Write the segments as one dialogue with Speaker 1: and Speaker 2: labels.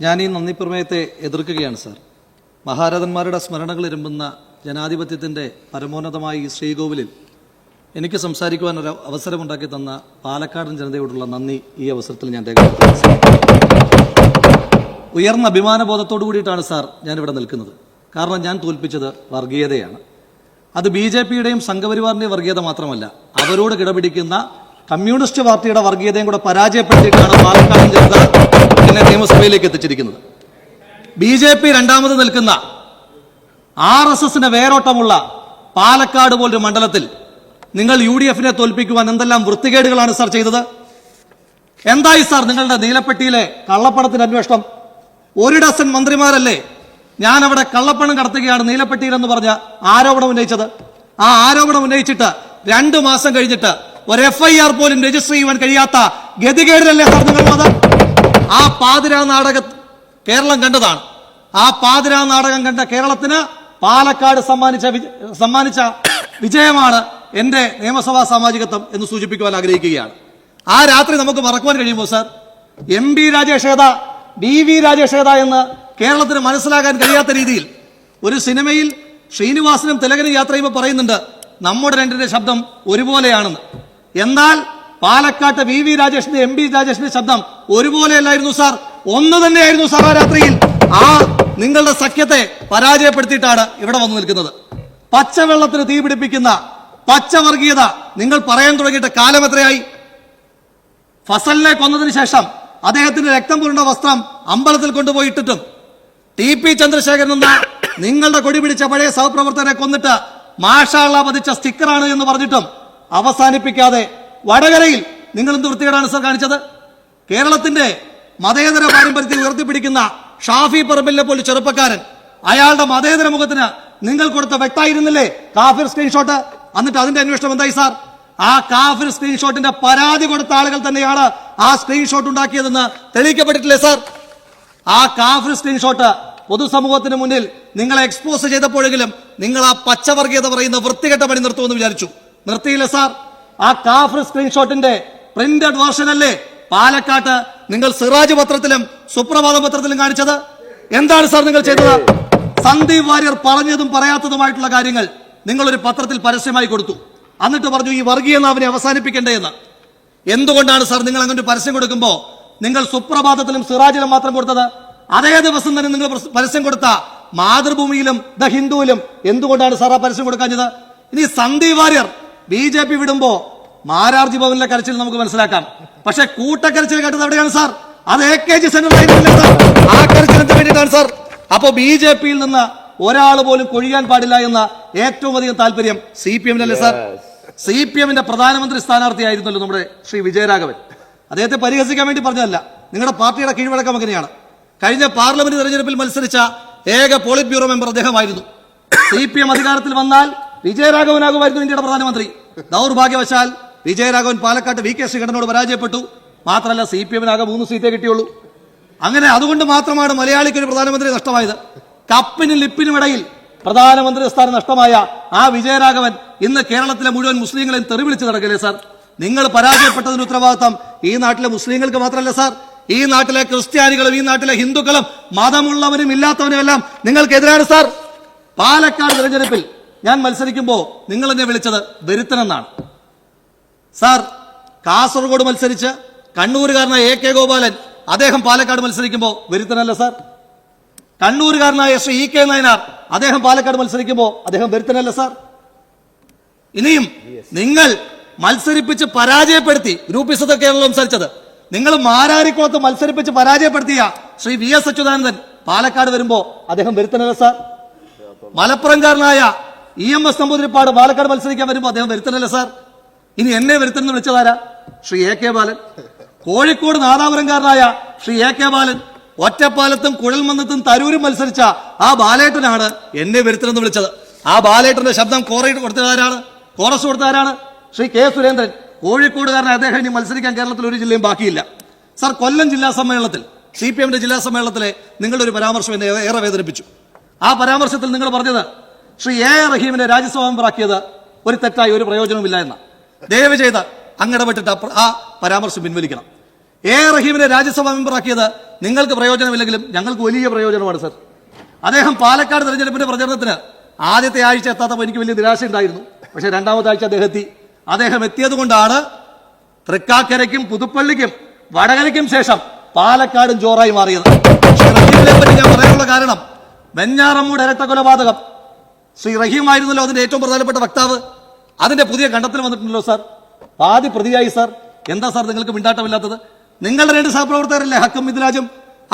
Speaker 1: ഞാൻ ഈ നന്ദി പ്രമേയത്തെ എതിർക്കുകയാണ് സാർ. മഹാരഥന്മാരുടെ സ്മരണകൾ ഇരുമ്പുന്ന ജനാധിപത്യത്തിന്റെ പരമോന്നതമായ ഈ ശ്രീകോവിലിൽ എനിക്ക് സംസാരിക്കുവാൻ ഒരു അവസരമുണ്ടാക്കി തന്ന പാലക്കാടൻ ജനതയോടുള്ള നന്ദി ഈ അവസരത്തിൽ ഞാൻ രേഖപ്പെടുത്തുന്നു. ഉയർന്ന അഭിമാനബോധത്തോടു കൂടിയിട്ടാണ് സാർ ഞാനിവിടെ നിൽക്കുന്നത്. കാരണം ഞാൻ തോൽപ്പിച്ചത് വർഗീയതയാണ്. അത് ബി ജെ പിയുടെയും സംഘപരിവാറിന്റെയും വർഗീയത മാത്രമല്ല അവരോട് കിടപിടിക്കുന്ന കമ്മ്യൂണിസ്റ്റ് പാർട്ടിയുടെ വർഗീയതയും കൂടെ പരാജയപ്പെടുത്തിയിട്ടാണ് പാലക്കാട് ജനത എന്നെ നിയമസഭയിലേക്ക് എത്തിച്ചിരിക്കുന്നത്. ബി ജെ പി രണ്ടാമത് നിൽക്കുന്ന ആർ എസ് എസിന് വേരോട്ടമുള്ള പാലക്കാട് പോലൊരു മണ്ഡലത്തിൽ നിങ്ങൾ യു ഡി എഫിനെ തോൽപ്പിക്കുവാൻ എന്തെല്ലാം വൃത്തികേടുകളാണ് സാർ ചെയ്തത്? എന്തായി സാർ നിങ്ങളുടെ നീലപ്പെട്ടിയിലെ കള്ളപ്പണത്തിന്റെ അന്വേഷണം? ഒരു ഡസൻ മന്ത്രിമാരല്ലേ ഞാൻ അവിടെ കള്ളപ്പണം കടത്തുകയാണ് നീലപ്പെട്ടിയിലെന്ന് പറഞ്ഞ ആരോപണം ഉന്നയിച്ചത്. ആ ആരോപണം ഉന്നയിച്ചിട്ട് രണ്ടു മാസം കഴിഞ്ഞിട്ട് ഒരു എഫ് ഐ ആർ പോലും രജിസ്റ്റർ ചെയ്യുവാൻ കഴിയാത്ത ഗതികേടിലല്ലേ സാർ നിങ്ങൾ വന്നത്? ആ പാതിരാ നാടക കേരളം കണ്ടതാണ്. ആ പാതിരാ നാടകം കണ്ട കേരളത്തിന് പാലക്കാട് സമ്മാനിച്ച സമ്മാനിച്ച വിജയമാണ് എന്റെ നിയമസഭാ സാമാജികത്വം എന്ന് സൂചിപ്പിക്കുവാൻ ആഗ്രഹിക്കുകയാണ്. ആ രാത്രി നമുക്ക് മറക്കുവാൻ കഴിയുമോ സാർ? എം ബി രാജേഷ് ഏതാ ഡി വി രാജേഷ് ഏതാ എന്ന് കേരളത്തിന് മനസ്സിലാകാൻ കഴിയാത്ത രീതിയിൽ ഒരു സിനിമയിൽ ശ്രീനിവാസനും തിലകനും യാത്ര ചെയ്യുമ്പോൾ പറയുന്നുണ്ട് നമ്മുടെ രണ്ടിന്റെ ശബ്ദം ഒരുപോലെയാണെന്ന്. എന്നാൽ പാലക്കാട്ട് വി വി രാജേഷിന്റെ എം ബി രാജേഷിന്റെ ശബ്ദം ഒരുപോലെയല്ലായിരുന്നു സാർ. ഒന്ന് തന്നെയായിരുന്നു സാർ ആ രാത്രിയിൽ. ആ നിങ്ങളുടെ സഖ്യത്തെ പരാജയപ്പെടുത്തിയിട്ടാണ് ഇവിടെ വന്നു നിൽക്കുന്നത്. പച്ചവെള്ളത്തിന് തീ പിടിപ്പിക്കുന്ന പച്ചവർഗീയത നിങ്ങൾ പറയാൻ തുടങ്ങിയിട്ട് കാലം എത്രയായി? ഫസലിനെ കൊന്നതിന് ശേഷം അദ്ദേഹത്തിന്റെ രക്തം പുരണ്ട വസ്ത്രം അമ്പലത്തിൽ കൊണ്ടുപോയി ഇട്ടിട്ടും ടി പി ചന്ദ്രശേഖരൻ എന്ന നിങ്ങളുടെ കൊടി പിടിച്ച പഴയ സഹപ്രവർത്തകനെ കൊന്നിട്ട് മാഷാള പതിച്ച സ്റ്റിക്കറാണ് എന്ന് പറഞ്ഞിട്ടും അവസാനിപ്പിക്കാതെ വടകരയിൽ നിങ്ങൾ എന്ത് വൃത്തികേടാണ് സർ കാണിച്ചത്? കേരളത്തിന്റെ മതേതര പാരമ്പര്യത്തെ ഉയർത്തിപ്പിടിക്കുന്ന ഷാഫി പറമ്പിലെ പോലെ ചെറുപ്പക്കാരൻ അയാളുടെ മതേതര മുഖത്തിന് നിങ്ങൾ കൊടുത്ത വ്യക്തമായിരുന്നില്ലേ? കാഫിർ സ്ക്രീൻഷോട്ട് എന്നിട്ട് അതിന്റെ അന്വേഷണം എന്തായി സാർ? ആ കാഫിർ സ്ക്രീൻഷോട്ടിന്റെ പരാതി കൊടുത്ത ആളുകൾ തന്നെയാണ് ആ സ്ക്രീൻഷോട്ട് ഉണ്ടാക്കിയതെന്ന് തെളിയിക്കപ്പെട്ടിട്ടില്ലേ സാർ? ആ കാഫിർ സ്ക്രീൻഷോട്ട് പൊതുസമൂഹത്തിന് മുന്നിൽ നിങ്ങളെ എക്സ്പോസ് ചെയ്തപ്പോഴെങ്കിലും നിങ്ങൾ ആ പച്ചവർഗീയത പറയുന്ന വൃത്തികെട്ട പണി നിർത്തുമെന്ന് വിചാരിച്ചു. നിർത്തിയില്ല സാർ. ആ കാഫർ സ്ക്രീൻഷോട്ടിന്റെ പ്രിന്റഡ് വേർഷൻ അല്ലേ പാലക്കാട്ട് നിങ്ങൾ സിറാജ് പത്രത്തിലും സുപ്രഭാത പത്രത്തിലും കാണിച്ചത്? എന്താണ് സാർ നിങ്ങൾ ചെയ്തത്? സന്ദീപ് വാര്യർ പറഞ്ഞതും പറയാത്തതുമായിട്ടുള്ള കാര്യങ്ങൾ നിങ്ങൾ ഒരു പത്രത്തിൽ പരസ്യമായി കൊടുത്തു. എന്നിട്ട് പറഞ്ഞു ഈ വർഗീയ നാവിനെ അവസാനിപ്പിക്കണ്ടേ എന്ന് എന്തുകൊണ്ടാണ് സാർ നിങ്ങൾ അങ്ങനെ ഒരു പരസ്യം കൊടുക്കുമ്പോൾ നിങ്ങൾ സുപ്രഭാതത്തിലും സിറാജിലും മാത്രം കൊടുത്തത്? അതേ ദിവസം തന്നെ നിങ്ങൾ പരസ്യം കൊടുത്ത മാതൃഭൂമിയിലും ദ ഹിന്ദുവിലും എന്തുകൊണ്ടാണ് സാർ ആ പരസ്യം കൊടുക്കാഞ്ഞത്? ഇനി Sandeep Warrier B J P വിടുമ്പോ Mararji ഭവനിലെ കരച്ചിൽ നമുക്ക് മനസ്സിലാക്കാം. പക്ഷെ കൂട്ടക്കരച്ചിൽ കേട്ടത് എവിടെയാണ് സാർ? അത് എ കെ ജി സെന്ററിലായിരുന്നില്ലേ സാർ. ആ കരച്ചിലിന് വേണ്ടിയിട്ടാണ് സാർ. അപ്പോൾ ബി ജെ പിയിൽ നിന്ന് ഒരാൾ പോലും കൊഴിയാൻ പാടില്ല എന്ന ഏറ്റവും അധികം താല്പര്യം സി പി എമ്മിനല്ലേ സാർ? സി പി എമ്മിന്റെ പ്രധാനമന്ത്രി സ്ഥാനാർത്ഥിയായിരുന്നല്ലോ നമ്മുടെ ശ്രീ വിജയരാഘവൻ. അദ്ദേഹത്തെ പരിഹസിക്കാൻ വേണ്ടി പറഞ്ഞതല്ല. നിങ്ങളുടെ പാർട്ടിയുടെ കീഴ്വഴക്കം അങ്ങനെയാണ്. കഴിഞ്ഞ പാർലമെന്റ് തെരഞ്ഞെടുപ്പിൽ മത്സരിച്ച ഏക പോളിറ്റ് ബ്യൂറോ മെമ്പർ അദ്ദേഹമായിരുന്നു. സി പി എം അധികാരത്തിൽ വന്നാൽ വിജയരാഘവനാകുമായിരുന്നു ഇന്ത്യയുടെ പ്രധാനമന്ത്രി. ദൗർഭാഗ്യവശാൽ വിജയരാഘവൻ പാലക്കാട്ട് വി കെ ശ്രീകണ്ഠനോട് പരാജയപ്പെട്ടു. മാത്രമല്ല സി പി എമ്മിനാകെ മൂന്ന് സീറ്റേ കിട്ടിയുള്ളൂ. അങ്ങനെ അതുകൊണ്ട് മാത്രമാണ് മലയാളിക്ക് ഒരു പ്രധാനമന്ത്രി നഷ്ടമായത്. കപ്പിനും ലിപ്പിനും ഇടയിൽ പ്രധാനമന്ത്രി സ്ഥാനം നഷ്ടമായ ആ വിജയരാഘവൻ ഇന്ന് കേരളത്തിലെ മുഴുവൻ മുസ്ലിങ്ങളെയും തെറിവിളിച്ച് നടക്കില്ലേ സാർ? നിങ്ങൾ പരാജയപ്പെട്ടതിന് ഉത്തരവാദിത്തം ഈ നാട്ടിലെ മുസ്ലിങ്ങൾക്ക് മാത്രമല്ല സാർ. ഈ നാട്ടിലെ ക്രിസ്ത്യാനികളും ഈ നാട്ടിലെ ഹിന്ദുക്കളും മതമുള്ളവരും ഇല്ലാത്തവരും എല്ലാം നിങ്ങൾക്കെതിരാണ് സാർ. പാലക്കാട് തെരഞ്ഞെടുപ്പിൽ ഞാൻ മത്സരിക്കുമ്പോൾ നിങ്ങൾ എന്നെ വിളിച്ചത് വെരുത്തനെന്നാണ്. സാർ കാസർഗോഡ് മത്സരിച്ച് കണ്ണൂരുകാരനായ എ കെ ഗോപാലൻ അദ്ദേഹം പാലക്കാട് മത്സരിക്കുമ്പോൾ വരുത്തനല്ല സാർ. കണ്ണൂരുകാരനായ ശ്രീ ഇ കെ നയനാർ അദ്ദേഹം പാലക്കാട് മത്സരിക്കുമ്പോൾ അദ്ദേഹം വരുത്തനല്ല സാർ. ഇനിയും നിങ്ങൾ മത്സരിപ്പിച്ച് പരാജയപ്പെടുത്തി ഗ്രൂപ്പിസത്തൊക്കെയാണല്ലോ സംസാരിച്ചത്. നിങ്ങൾ മാരാരിക്കുളത്ത് മത്സരിപ്പിച്ച് പരാജയപ്പെടുത്തിയ ശ്രീ വി എസ് അച്യുതാനന്ദൻ പാലക്കാട് വരുമ്പോൾ അദ്ദേഹം വരുത്തനല്ല sir. മലപ്പുറംകാരനായ E M S Namboodiripad Palakkad മത്സരിക്കാൻ വരുമ്പോൾ അദ്ദേഹം വരുത്തണല്ലേ സാർ? ഇനി എന്നെ വരുത്തണെന്ന് വിളിച്ചതാരാ? Shri A K Balan. Kozhikode നാദാപുരംകാരനായ ശ്രീ എ കെ ബാലൻ. ഒറ്റപ്പാലത്തും കുഴൽമന്നത്തും തരൂരും മത്സരിച്ച ആ ബാലേട്ടനാണ് എന്നെ വരുത്തണെന്ന് വിളിച്ചത്. ആ ബാലേട്ടന്റെ ശബ്ദം കോറയിട്ട് കൊടുത്തതാരാണ്? കോറസ് കൊടുത്തതാരാണ്? ശ്രീ കെ സുരേന്ദ്രൻ. കോഴിക്കോടുകാരനായ അദ്ദേഹം ഇനി മത്സരിക്കാൻ കേരളത്തിൽ ഒരു ജില്ലയും ബാക്കിയില്ല. സാർ കൊല്ലം ജില്ലാ സമ്മേളനത്തിൽ സി പി എമ്മിന്റെ ജില്ലാ സമ്മേളനത്തിലെ നിങ്ങളുടെ ഒരു പരാമർശം എന്നെ ഏറെ വേദനിപ്പിച്ചു. ആ പരാമർശത്തിൽ നിങ്ങൾ പറഞ്ഞത് ശ്രീ എ റഹീമിനെ രാജ്യസഭാമ്പറാക്കിയത് ഒരു തെറ്റായി ഒരു പ്രയോജനവുമില്ല എന്ന. ദയവ് ചെയ്ത് അങ്ങിടപെട്ടിട്ട് ആ പരാമർശം പിൻവലിക്കണം. എ റഹീമിനെ രാജ്യസഭാ മെമ്പറാക്കിയത് നിങ്ങൾക്ക് പ്രയോജനമില്ലെങ്കിലും ഞങ്ങൾക്ക് വലിയ പ്രയോജനമാണ് സർ. അദ്ദേഹം പാലക്കാട് തെരഞ്ഞെടുപ്പിന്റെ പ്രചരണത്തിന് ആദ്യത്തെ ആഴ്ച എത്താത്തപ്പോൾ എനിക്ക് വലിയ നിരാശ ഉണ്ടായിരുന്നു പക്ഷേ രണ്ടാമത്തെ ആഴ്ച അദ്ദേഹം എത്തി. അദ്ദേഹം എത്തിയത് കൊണ്ടാണ് തൃക്കാക്കരയ്ക്കും പുതുപ്പള്ളിക്കും വടകരയ്ക്കും ശേഷം പാലക്കാടും ജോറായി മാറിയത്. പറ്റി ഞാൻ പറയാനുള്ള കാരണം വെഞ്ഞാറമ്മൂട് ഇരട്ട കൊലപാതകം ശ്രീ റഹീം ആയിരുന്നല്ലോ അതിന്റെ ഏറ്റവും പ്രധാനപ്പെട്ട വക്താവ്. അതിന്റെ പുതിയ കണ്ടെത്തൽ വന്നിട്ടുണ്ടല്ലോ സാർ. പാതി പ്രതിയായി സാർ. എന്താ സാർ നിങ്ങൾക്ക് മിണ്ടാട്ടമില്ലാത്തത്? നിങ്ങളുടെ രണ്ട് സഹപ്രവർത്തകരല്ലേ ഹക്കും മിഥിലാജും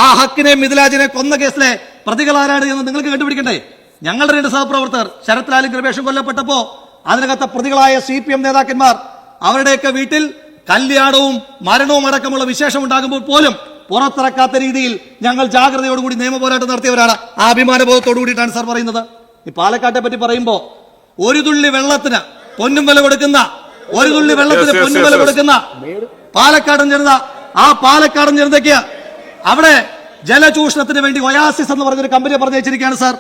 Speaker 1: ആ ഹക്കിനെ മിഥിലാജിനെ കൊന്ന കേസിലെ പ്രതികൾ ആരാണ് എന്ന് നിങ്ങൾക്ക് കണ്ടുപിടിക്കണ്ടേ? ഞങ്ങളുടെ രണ്ട് സഹപ്രവർത്തകർ ശരത് ലാലും കൃപേഷും കൊല്ലപ്പെട്ടപ്പോ അതിനകത്തെ പ്രതികളായ സി പി എം നേതാക്കന്മാർ അവരുടെയൊക്കെ വീട്ടിൽ കല്യാണവും മരണവും അടക്കമുള്ള വിശേഷം ഉണ്ടാകുമ്പോൾ പോലും പുറത്തിറക്കാത്ത രീതിയിൽ ഞങ്ങൾ ജാഗ്രതയോടുകൂടി നിയമ പോരാട്ടം നടത്തിയവരാണ്. ആ അഭിമാനബോധത്തോടു കൂടിയിട്ടാണ് സാർ പറയുന്നത്. ഈ പാലക്കാട്ടെ പറ്റി പറയുമ്പോ ഒരു തുള്ളി വെള്ളത്തിന് പൊന്നും വില കൊടുക്കുന്ന ഒരു തുള്ളി വെള്ളത്തിന് പൊന്നും വില കൊടുക്കുന്ന പാലക്കാടൻ ജനത ആ പാലക്കാടൻ ജനതയ്ക്ക് അവിടെ ജലചൂഷണത്തിന് വേണ്ടി ഒയാസിസ് എന്ന് പറഞ്ഞൊരു കമ്പനിയെ പറഞ്ഞയച്ചിരിക്കുകയാണ് സാർ.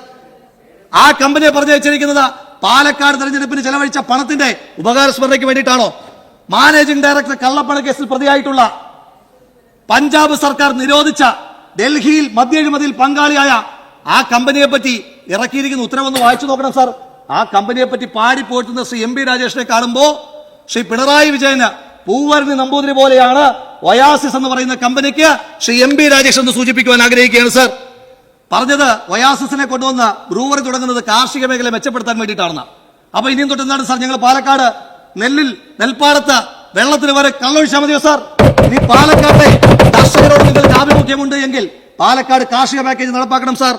Speaker 1: ആ കമ്പനിയെ പറഞ്ഞയച്ചിരിക്കുന്നത് പാലക്കാട് തെരഞ്ഞെടുപ്പിന് ചെലവഴിച്ച പണത്തിന്റെ ഉപകാരസ്മരണയ്ക്ക് വേണ്ടിയിട്ടാണോ? മാനേജിംഗ് ഡയറക്ടർ കള്ളപ്പണ കേസിൽ പ്രതിയായിട്ടുള്ള പഞ്ചാബ് സർക്കാർ നിരോധിച്ച ഡൽഹിയിൽ മദ്യഴിമതിയിൽ പങ്കാളിയായ ആ കമ്പനിയെ പറ്റി ഇറക്കിയിരിക്കുന്ന ഉത്തരവൊന്ന് വായിച്ചു നോക്കണം സാർ. ആ കമ്പനിയെ പറ്റി പാടി പോയിട്ടുന്ന ശ്രീ എം പി രാജേഷിനെ കാണുമ്പോ ശ്രീ പിണറായി വിജയന് പൂവരണി നമ്പൂതിരി പോലെയാണ് വയാസിസ് എന്ന് പറയുന്ന കമ്പനിക്ക് ശ്രീ എം പി രാജേഷ് എന്ന് സൂചിപ്പിക്കുവാൻ ആഗ്രഹിക്കുകയാണ് സാർ. പറഞ്ഞത് ഒയാസിസിനെ കൊണ്ടുവന്ന ബ്രൂവറി തുടങ്ങുന്നത് കാർഷിക മേഖല മെച്ചപ്പെടുത്താൻ വേണ്ടിയിട്ടാണെന്ന്. അപ്പൊ ഇനിയും തൊട്ട് എന്താണ് സാർ? ഞങ്ങൾ പാലക്കാട് നെല്ലിൽ നെൽപ്പാടത്ത് വെള്ളത്തിന് വരെ കള്ളൊഴിച്ചാൽ മതിയോ സാർ? ഇനി പാലക്കാട്ടെ കർഷകരോട് നിങ്ങൾക്ക് ആഭിമുഖ്യമുണ്ട് എങ്കിൽ പാലക്കാട് കാർഷിക പാക്കേജ് നടപ്പാക്കണം സാർ.